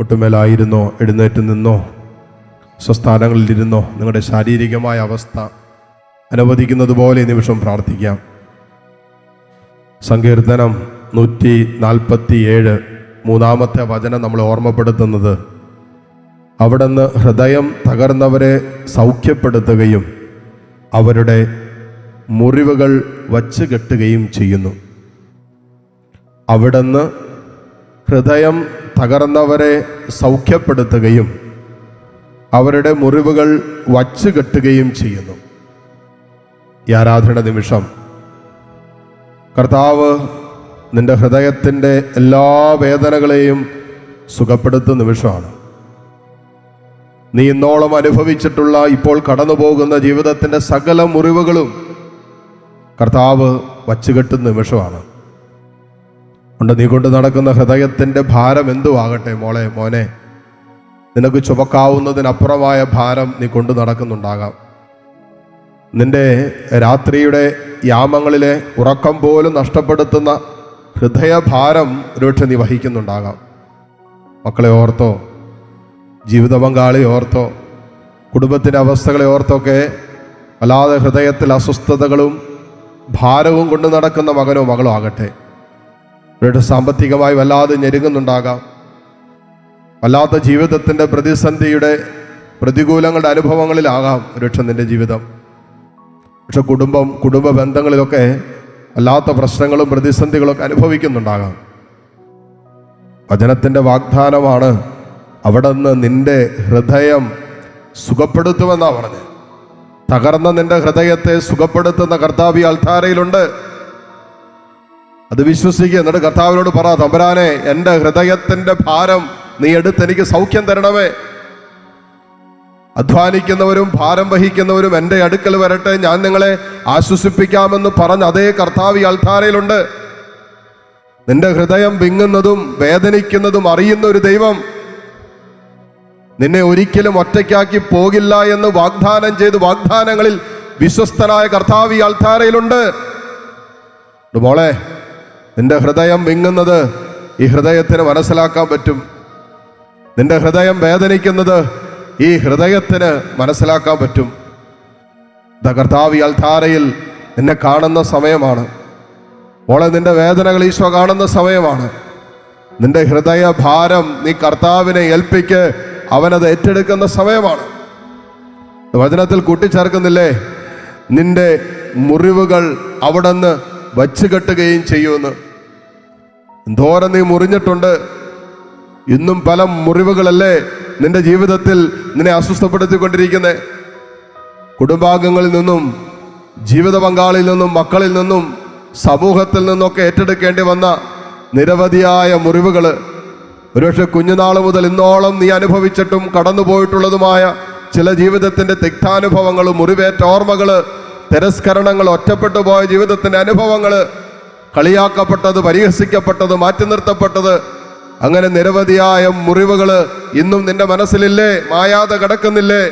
മുട്ടുമേലായിരുന്നോ എഴുന്നേറ്റ് നിന്നോ? സ്വസ്ഥാനങ്ങളിലിരുന്നോ? നിങ്ങളുടെ ശാരീരികമായ അവസ്ഥ അനുവദിക്കുന്നത് പോലെ നിമിഷം പ്രാർത്ഥിക്കാം. സങ്കീർത്തനം നൂറ്റി നാൽപ്പത്തി ഏഴ് മൂന്നാമത്തെ വചനം നമ്മൾ ഓർമ്മപ്പെടുത്തുന്നത്. അവിടുന്ന് ഹൃദയം തകർന്നവരെ സൗഖ്യപ്പെടുത്തുകയും അവരുടെ മുറിവുകൾ വച്ച് കെട്ടുകയും ചെയ്യുന്നു. അവിടുന്ന് ഹൃദയം തകർന്നവരെ സൗഖ്യപ്പെടുത്തുകയും അവരുടെ മുറിവുകൾ വച്ചുകെട്ടുകയും ചെയ്യുന്നു. ഈ ആരാധന നിമിഷം കർത്താവ് നിന്റെ ഹൃദയത്തിന്റെ എല്ലാ വേദനകളെയും സുഖപ്പെടുത്തുന്ന നിമിഷമാണ്. നീ ഇന്നോളം അനുഭവിച്ചിട്ടുള്ള ഇപ്പോൾ കടന്നു പോകുന്ന ജീവിതത്തിന്റെ സകല മുറിവുകളും കർത്താവ് വച്ചുകെട്ടുന്ന നിമിഷമാണ്. ഉണ്ട്. നീ കൊണ്ട് നടക്കുന്ന ഹൃദയത്തിന്റെ ഭാരം എന്തുവാകട്ടെ മോളെ മോനെ? നിനക്ക് ചുമക്കാവുന്നതിനപ്പുറമായ ഭാരം നീ കൊണ്ടു നടക്കുന്നുണ്ടാകാം. നിന്റെ രാത്രിയുടെ യാമങ്ങളിലെ ഉറക്കം പോലും നഷ്ടപ്പെടുത്തുന്ന ഹൃദയഭാരം ഒരുപക്ഷെ നീ വഹിക്കുന്നുണ്ടാകാം. മക്കളെ ഓർത്തോ ജീവിത പങ്കാളി ഓർത്തോ കുടുംബത്തിന്റെ അവസ്ഥകളെ ഓർത്തൊക്കെ വല്ലാതെ ഹൃദയത്തിൽ അസ്വസ്ഥതകളും ഭാരവും കൊണ്ടു നടക്കുന്ന മകനോ മകളോ ആകട്ടെ. ഇവരുടെ സാമ്പത്തികമായി വല്ലാതെ ഞെരുങ്ങുന്നുണ്ടാകാം. വല്ലാത്ത ജീവിതത്തിന്റെ പ്രതിസന്ധിയുടെ പ്രതികൂലങ്ങളുടെ അനുഭവങ്ങളിലാകാം ഒരുപക്ഷെ നിന്റെ ജീവിതം. പക്ഷെ കുടുംബം കുടുംബ ബന്ധങ്ങളിലൊക്കെ വല്ലാത്ത പ്രശ്നങ്ങളും പ്രതിസന്ധികളൊക്കെ അനുഭവിക്കുന്നുണ്ടാകാം. വചനത്തിന്റെ വാഗ്ദാനമാണ് അവിടെ നിന്ന് നിന്റെ ഹൃദയം സുഖപ്പെടുത്തുമെന്നാണ് പറഞ്ഞത്. തകർന്ന നിന്റെ ഹൃദയത്തെ സുഖപ്പെടുത്തുന്ന കർത്താവ് ഈ അൾത്താരയിലുണ്ട് അത് വിശ്വസിക്കുക എന്നിട്ട് കർത്താവിനോട് പറ തമ്പരാനെ എന്റെ ഹൃദയത്തിന്റെ ഭാരം നീ എടുത്ത് എനിക്ക് സൗഖ്യം തരണമേ. അധ്വാനിക്കുന്നവരും ഭാരം വഹിക്കുന്നവരും എന്റെ അടുക്കൽ വരട്ടെ. ഞാൻ നിങ്ങളെ ആശ്വസിപ്പിക്കാമെന്ന് പറഞ്ഞ അതേ കർത്താവ് ഈ നിന്റെ ഹൃദയം വിങ്ങുന്നതും വേദനിക്കുന്നതും അറിയുന്ന ഒരു ദൈവം നിന്നെ ഒരിക്കലും ഒറ്റയ്ക്കാക്കി പോകില്ല എന്ന് വാഗ്ദാനം ചെയ്ത് വാഗ്ദാനങ്ങളിൽ വിശ്വസ്തനായ കർത്താവ് ഈ അൾത്താരയിലുണ്ട് മോളെ നിന്റെ ഹൃദയം വിങ്ങുന്നത് ഈ ഹൃദയത്തിന് മനസ്സിലാക്കാൻ പറ്റും. നിന്റെ ഹൃദയം വേദനിക്കുന്നത് ഈ ഹൃദയത്തിന് മനസ്സിലാക്കാൻ പറ്റും. കർത്താവ് ഈ നിന്നെ കാണുന്ന സമയമാണ്. മോളെ നിന്റെ വേദനകൾ ഈശോ കാണുന്ന സമയമാണ്. നിന്റെ ഹൃദയ ഭാരം നീ കർത്താവിനെ ഏൽപ്പിക്ക് അവനത് ഏറ്റെടുക്കുന്ന സമയമാണ്. വചനത്തിൽ കൂട്ടിച്ചേർക്കുന്നില്ലേ? നിന്റെ മുറിവുകൾ അവിടെ നിന്ന് വച്ചുകെട്ടുകയും ചെയ്യുമെന്ന് എന്തോരം നീ മുറിഞ്ഞിട്ടുണ്ട്. ഇന്നും പല മുറിവുകളല്ലേ നിന്റെ ജീവിതത്തിൽ നിന്നെ അസ്വസ്ഥപ്പെടുത്തിക്കൊണ്ടിരിക്കുന്നത് കുടുംബാംഗങ്ങളിൽ നിന്നും ജീവിത പങ്കാളിയിൽ നിന്നും മക്കളിൽ നിന്നും സമൂഹത്തിൽ നിന്നൊക്കെ ഏറ്റെടുക്കേണ്ടി വന്ന നിരവധിയായ മുറിവുകൾ ഒരുപക്ഷെ കുഞ്ഞുനാൾ മുതൽ ഇന്നോളം നീ അനുഭവിച്ചിട്ടും കടന്നുപോയിട്ടുള്ളതുമായ ചില ജീവിതത്തിന്റെ തിക്താനുഭവങ്ങൾ മുറിവേറ്റ ഓർമ്മകൾ തിരസ്കരണങ്ങൾ ഒറ്റപ്പെട്ടു പോയ ജീവിതത്തിന്റെ അനുഭവങ്ങൾ കളിയാക്കപ്പെട്ടത് പരിഹസിക്കപ്പെട്ടത് മാറ്റി നിർത്തപ്പെട്ടത് അങ്ങനെ നിരവധിയായ മുറിവുകൾ ഇന്നും നിന്റെ മനസ്സിലില്ലേ? മായാതെ കിടക്കുന്നില്ലേ?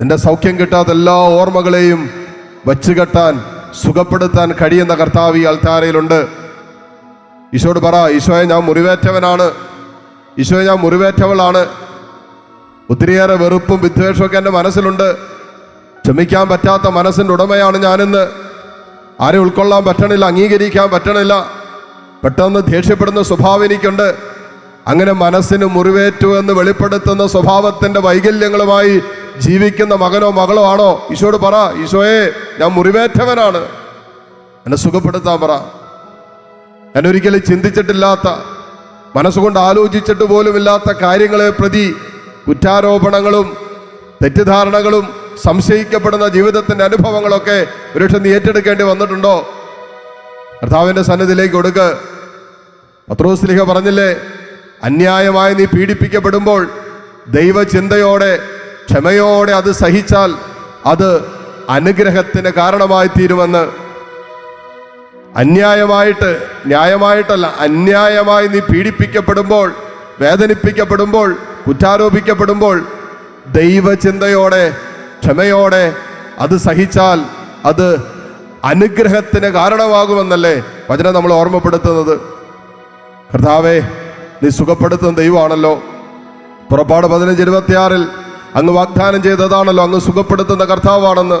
നിന്റെ സൗഖ്യം കിട്ടാത്ത എല്ലാ ഓർമ്മകളെയും വച്ചുകെട്ടാൻ സുഖപ്പെടുത്താൻ കഴിയുന്ന കർത്താവ് ഈ അൽത്താരയിലുണ്ട് ഈശോട് പറ ഈശോയെ ഞാൻ മുറിവേറ്റവനാണ്. ഈശോയെ ഞാൻ മുറിവേറ്റവളാണ്. ഒത്തിരിയേറെ വെറുപ്പും വിദ്വേഷമൊക്കെ എന്റെ മനസ്സിലുണ്ട്. ക്ഷമിക്കാൻ പറ്റാത്ത മനസ്സിന്റെ ഉടമയാണ് ഞാനിന്ന് ആരെ ഉൾക്കൊള്ളാൻ പറ്റണില്ല അംഗീകരിക്കാൻ പറ്റണില്ല. പെട്ടെന്ന് ദേഷ്യപ്പെടുന്ന സ്വഭാവം എനിക്കുണ്ട്. അങ്ങനെ മനസ്സിന് മുറിവേറ്റു എന്ന് വെളിപ്പെടുത്തുന്ന സ്വഭാവത്തിന്റെ വൈകല്യങ്ങളുമായി ജീവിക്കുന്ന മകനോ മകളോ ആണോ? ഈശോട് പറ ഈശോയെ ഞാൻ മുറിവേറ്റവനാണ്. എന്നെ സുഖപ്പെടുത്താൻ പറ. ഞാൻ ഒരിക്കലും ചിന്തിച്ചിട്ടില്ലാത്ത മനസ്സുകൊണ്ട് ആലോചിച്ചിട്ട് പോലുമില്ലാത്ത കാര്യങ്ങളെ പ്രതി കുറ്റാരോപണങ്ങളും തെറ്റിദ്ധാരണകളും സംശയിക്കപ്പെടുന്ന ജീവിതത്തിന്റെ അനുഭവങ്ങളൊക്കെ ഒരുപക്ഷെ നീ ഏറ്റെടുക്കേണ്ടി വന്നിട്ടുണ്ടോ? കർത്താവിന്റെ സന്നിധിയിലേക്ക് കൊടുക്ക് പത്രോസ്ലിഹ പറഞ്ഞില്ലേ അന്യായമായി നീ പീഡിപ്പിക്കപ്പെടുമ്പോൾ ദൈവചിന്തയോടെ ക്ഷമയോടെ അത് സഹിച്ചാൽ അത് അനുഗ്രഹത്തിന് കാരണമായി തീരുമെന്ന്. അന്യായമായിട്ട് ന്യായമായിട്ടല്ല അന്യായമായി നീ പീഡിപ്പിക്കപ്പെടുമ്പോൾ വേദനിപ്പിക്കപ്പെടുമ്പോൾ കുറ്റാരോപിക്കപ്പെടുമ്പോൾ ദൈവചിന്തയോടെ ക്ഷമയോടെ അത് സഹിച്ചാൽ അത് അനുഗ്രഹത്തിന് കാരണമാകുമെന്നല്ലേ വചനം നമ്മൾ ഓർമ്മപ്പെടുത്തുന്നത്. കർത്താവേ നീ സുഖപ്പെടുത്തുന്ന ദൈവമാണല്ലോ. പുറപ്പാട് പതിനഞ്ച് ഇരുപത്തിയാറിൽ അങ്ങ് വാഗ്ദാനം ചെയ്തതാണല്ലോ അങ്ങ് സുഖപ്പെടുത്തുന്ന കർത്താവാണെന്ന്.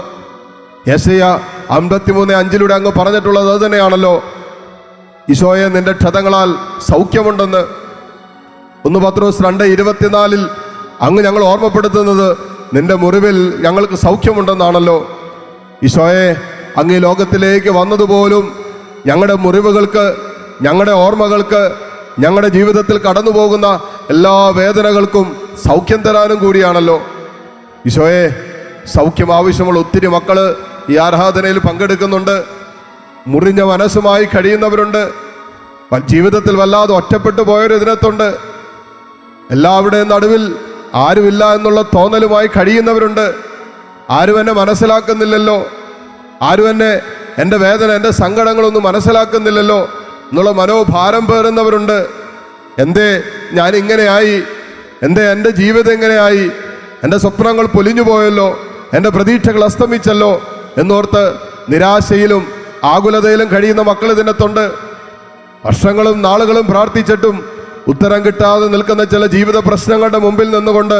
യശയ അമ്പത്തിമൂന്ന് അഞ്ചിലൂടെ അങ്ങ് പറഞ്ഞിട്ടുള്ളത് അത് തന്നെയാണല്ലോ. ഈശോയെ നിന്റെ ക്ഷതങ്ങളാൽ സൗഖ്യമുണ്ടെന്ന്. ഒന്ന് പത്രോസ് രണ്ട് ഇരുപത്തിനാലിൽ അങ്ങ് ഞങ്ങൾ ഓർമ്മപ്പെടുത്തുന്നത് നിന്റെ മുറിവിൽ ഞങ്ങൾക്ക് സൗഖ്യമുണ്ടെന്നാണല്ലോ. ഈശോയെ അങ്ങ് ഈ ലോകത്തിലേക്ക് വന്നതുപോലും ഞങ്ങളുടെ മുറിവുകൾക്ക് ഞങ്ങളുടെ ഓർമ്മകൾക്ക് ഞങ്ങളുടെ ജീവിതത്തിൽ കടന്നു പോകുന്ന എല്ലാ വേദനകൾക്കും സൗഖ്യം തരാനും കൂടിയാണല്ലോ. ഈശോയെ സൗഖ്യം ആവശ്യമുള്ള ഒത്തിരി മക്കൾ ഈ ആരാധനയിൽ പങ്കെടുക്കുന്നുണ്ട്. മുറിഞ്ഞ മനസ്സുമായി കഴിയുന്നവരുണ്ട്. ജീവിതത്തിൽ വല്ലാതെ ഒറ്റപ്പെട്ടു പോയൊരു ഇതിനകത്തുണ്ട്. എല്ലാവരുടെയും നടുവിൽ ആരുമില്ല എന്നുള്ള തോന്നലുമായി കഴിയുന്നവരുണ്ട്. ആരും എന്നെ മനസ്സിലാക്കുന്നില്ലല്ലോ. ആരും എന്നെ എന്റെ വേദന എന്റെ സങ്കടങ്ങളൊന്നും മനസ്സിലാക്കുന്നില്ലല്ലോ എന്നുള്ള മനോഭാരം പേറുന്നവരുണ്ട്. എന്തേ ഞാൻ ഇങ്ങനെയായി? എന്തേ എന്റെ ജീവിതം ഇങ്ങനെയായി? എന്റെ സ്വപ്നങ്ങൾ പൊലിഞ്ഞു പോയല്ലോ? എന്റെ പ്രതീക്ഷകൾ അസ്തമിച്ചല്ലോ? എന്നോർത്ത് നിരാശയിലും ആകുലതയിലും കഴിയുന്ന മക്കൾ ഇതിനകത്തുണ്ട്. വർഷങ്ങളും നാളുകളും പ്രാർത്ഥിച്ചിട്ടും ഉത്തരം കിട്ടാതെ നിൽക്കുന്ന ചില ജീവിത പ്രശ്നങ്ങളുടെ മുമ്പിൽ നിന്നുകൊണ്ട്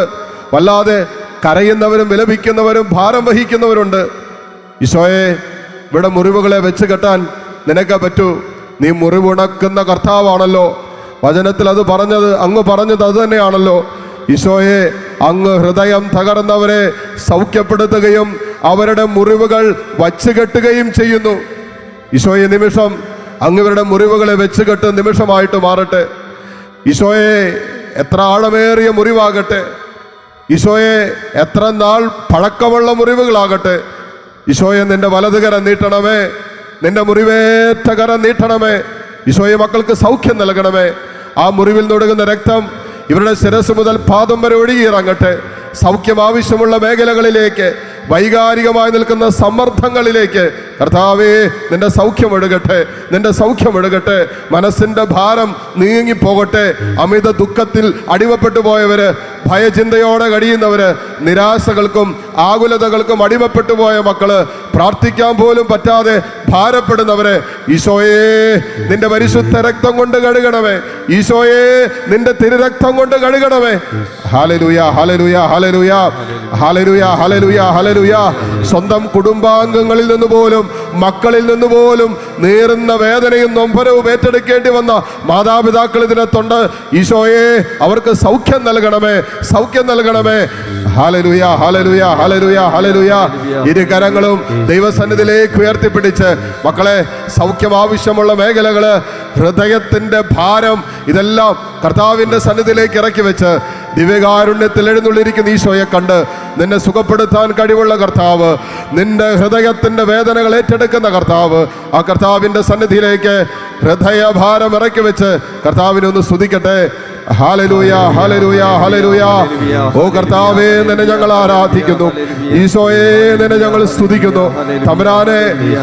വല്ലാതെ കരയുന്നവരും വിലപിക്കുന്നവരും ഭാരം വഹിക്കുന്നവരുണ്ട്. ഈശോയെ ഇവിടെ മുറിവുകളെ വെച്ച് കെട്ടാൻ നിനക്ക് പറ്റൂ. നീ മുറിവുണക്കുന്ന കർത്താവാണല്ലോ. വചനത്തിൽ അത് പറഞ്ഞത് അങ്ങ് പറഞ്ഞത് അത് തന്നെയാണല്ലോ. ഈശോയെ അങ്ങ് ഹൃദയം തകർന്നവരെ സൗഖ്യപ്പെടുത്തുകയും അവരുടെ മുറിവുകൾ വച്ച് കെട്ടുകയും ചെയ്യുന്നു. ഈശോയെ നിമിഷം അങ്ങ് ഇവരുടെ മുറിവുകളെ വെച്ച് കെട്ട് നിമിഷമായിട്ട് മാറട്ടെ. ഈശോയെ എത്ര ആഴമേറിയ മുറിവാകട്ടെ. ഈശോയെ എത്ര നാൾ പഴക്കമുള്ള മുറിവുകളാകട്ടെ. ഈശോയെ നിന്റെ വലതുകര നീട്ടണമേ. നിന്റെ മുറിവേറ്റ കരം നീട്ടണമേ. ഈശോയെ മക്കൾക്ക് സൗഖ്യം നൽകണമേ. ആ മുറിവിൽ നൊടുകുന്ന രക്തം ഇവരുടെ ശിരസ് മുതൽ പാദം വരെ ഒഴുകിയിറങ്ങട്ടെ സൗഖ്യം ആവശ്യമുള്ള മേഖലകളിലേക്ക് വൈകാരികമായി നിൽക്കുന്ന സമ്മർദ്ദങ്ങളിലേക്ക് കർത്താവേ നിന്റെ സൗഖ്യം ഒഴുകട്ടെ നിന്റെ സൗഖ്യം ഒഴുകട്ടെ. മനസ്സിന്റെ ഭാരം നീങ്ങിപ്പോകട്ടെ. അമിത ദുഃഖത്തിൽ അടിമപ്പെട്ടു പോയവര് ഭയചിന്തയോടെ കഴിയുന്നവര് നിരാശകൾക്കും ആകുലതകൾക്കും അടിമപ്പെട്ടു പോയ മക്കൾ പ്രാർത്ഥിക്കാൻ പോലും പറ്റാതെ ഭാരപ്പെടുന്നവരെ ഈശോയെ നിന്റെ പരിശുദ്ധ രക്തം കൊണ്ട് കഴുകണമേ. ഈശോയെ നിന്റെ തിരുരക്തം കൊണ്ട് കഴുകണമേ. ഹാലലുയ ഹാലലുയ ഹാലലുയ ഹാലലുയ ഹാലലുയ ഹാലലുയ സ്വന്തം കുടുംബാംഗങ്ങളിൽ നിന്ന് പോലും മക്കളിൽ നിന്ന് പോലും നേറുന്ന വേദനയും നൊമ്പരവും ഏറ്റെടുക്കേണ്ടി വന്ന മാതാപിതാക്കൾ ഇതിനകത്തുണ്ട്. ഈശോയെ അവർക്ക് സൗഖ്യം നൽകണമേ സൗഖ്യം നൽകണമേ. ഹാലലുയ ഹാലലുയ ഹാലലുയ ഹാലലുയ ഇരു കരങ്ങളും ദൈവസന്നിധിയിലേക്ക് ഉയർത്തിപ്പിടിച്ച് മക്കളെ സൗഖ്യം ആവശ്യമുള്ള മേഖലകൾ ഹൃദയത്തിന്റെ ഭാരം ഇതെല്ലാം കർത്താവിന്റെ സന്നിധിയിലേക്ക് ഇറക്കി വെച്ച് ദിവ്യകാരുണ്യത്തിൽ എഴുന്നള്ളിരിക്കുന്ന ഈശോയെ കണ്ട് നിന്നെ സുഖപ്പെടുത്താൻ കഴിവുള്ള കർത്താവ് നിന്റെ ഹൃദയത്തിന്റെ വേദനകൾ ഏറ്റെടുക്കുന്ന കർത്താവ് ആ കർത്താവിന്റെ സന്നിധിയിലേക്ക് ഹൃദയഭാരം ഇറക്കി വെച്ച് കർത്താവിനെ ഒന്ന് സ്തുതിക്കട്ടെ. ഓ കർത്താവേ നിന്നെ ഞങ്ങൾ ആരാധിക്കുന്നു. ഈശോയെ നിന്നെ ഞങ്ങൾ സ്തുതിക്കുന്നു. തമരാനെ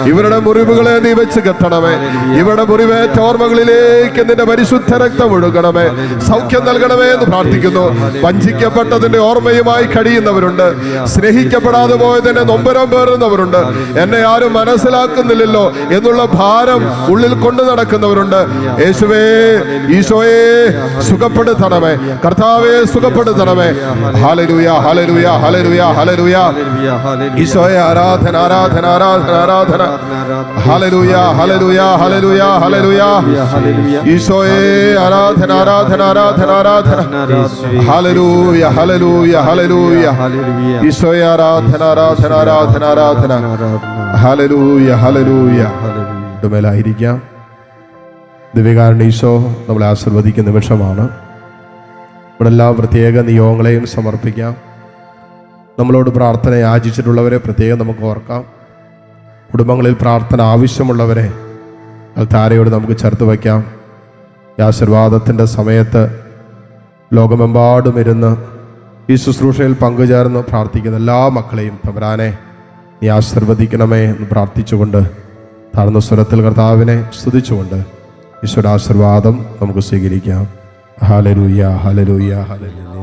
ഇവരുടെ മുറിവുകളെ നീ വെച്ച് കെട്ടണമേ. ഇവരുടെ മുറിവേറ്റ ഓർമ്മകളിലേക്ക് നിന്റെ പരിശുദ്ധ രക്തം ഒഴുകണമേ. സൗഖ്യം നൽകണമേ എന്ന് പ്രാർത്ഥിക്കുന്നു. വഞ്ചിക്കപ്പെട്ടതിന്റെ ഓർമ്മയുമായി കഴിയുന്നവരുണ്ട്. സ്നേഹിക്കപ്പെടാതെ പോയതിന്റെ നൊമ്പരം പേറുന്നവരുണ്ട്. എന്നെ ആരും മനസ്സിലാക്കുന്നില്ലല്ലോ എന്നുള്ള ഭാരം ഉള്ളിൽ കൊണ്ടു നടക്കുന്നവരുണ്ട്. യേശുവേ ഈശോയെ സുഖപ്പെടുത്തണമേ. കർത്താവെ സുഖപ്പെടുത്തണമേ. ഹാലലൂയ ഹാലലൂയ ഹാലലൂയ ഹാലലൂയ ഈശോയെ ആരാധന ആരാധന ആരാധന ആരാധന. ഹാലലൂയ ഹാലലൂയ ഹാലലൂയ ഹാലലൂയ ഈശോയെ ആരാധന ആരാധന ആരാധന ആരാധന. ഹാലലൂയ ഹാലലൂയ ഹാലലൂയ ഈശോയെ ആരാധന ആരാധന ആരാധന ആരാധന. ഹാലലൂയ ഹാലലൂയ മേലായിരിക്കാം ദിവ്യകാരൻ ഈശോ നമ്മളെ ആശീർവദിക്കുന്ന നിമിഷമാണ്. ഇവിടെ എല്ലാ പ്രത്യേക നിയോഗങ്ങളെയും സമർപ്പിക്കാം. നമ്മളോട് പ്രാർത്ഥന യാചിച്ചിട്ടുള്ളവരെ പ്രത്യേകം നമുക്ക് ഓർക്കാം. കുടുംബങ്ങളിൽ പ്രാർത്ഥന ആവശ്യമുള്ളവരെ താരയോട് നമുക്ക് ചേർത്ത് വയ്ക്കാം. ഈ ആശീർവാദത്തിന്റെ സമയത്ത് ലോകമെമ്പാടും ഇരുന്ന് ഈ ശുശ്രൂഷയിൽ പങ്കുചേർന്ന് പ്രാർത്ഥിക്കുന്ന എല്ലാ മക്കളെയും തമരാനെ നീ ആശീർവദിക്കണമേ എന്ന് പ്രാർത്ഥിച്ചുകൊണ്ട് താഴ്ന്ന സ്വരത്തിൽ കർത്താവിനെ സ്തുതിച്ചുകൊണ്ട് ഈശ്വരാശീർവാദം നമുക്ക് സ്വീകരിക്കാം. Hallelujah hallelujah hallelujah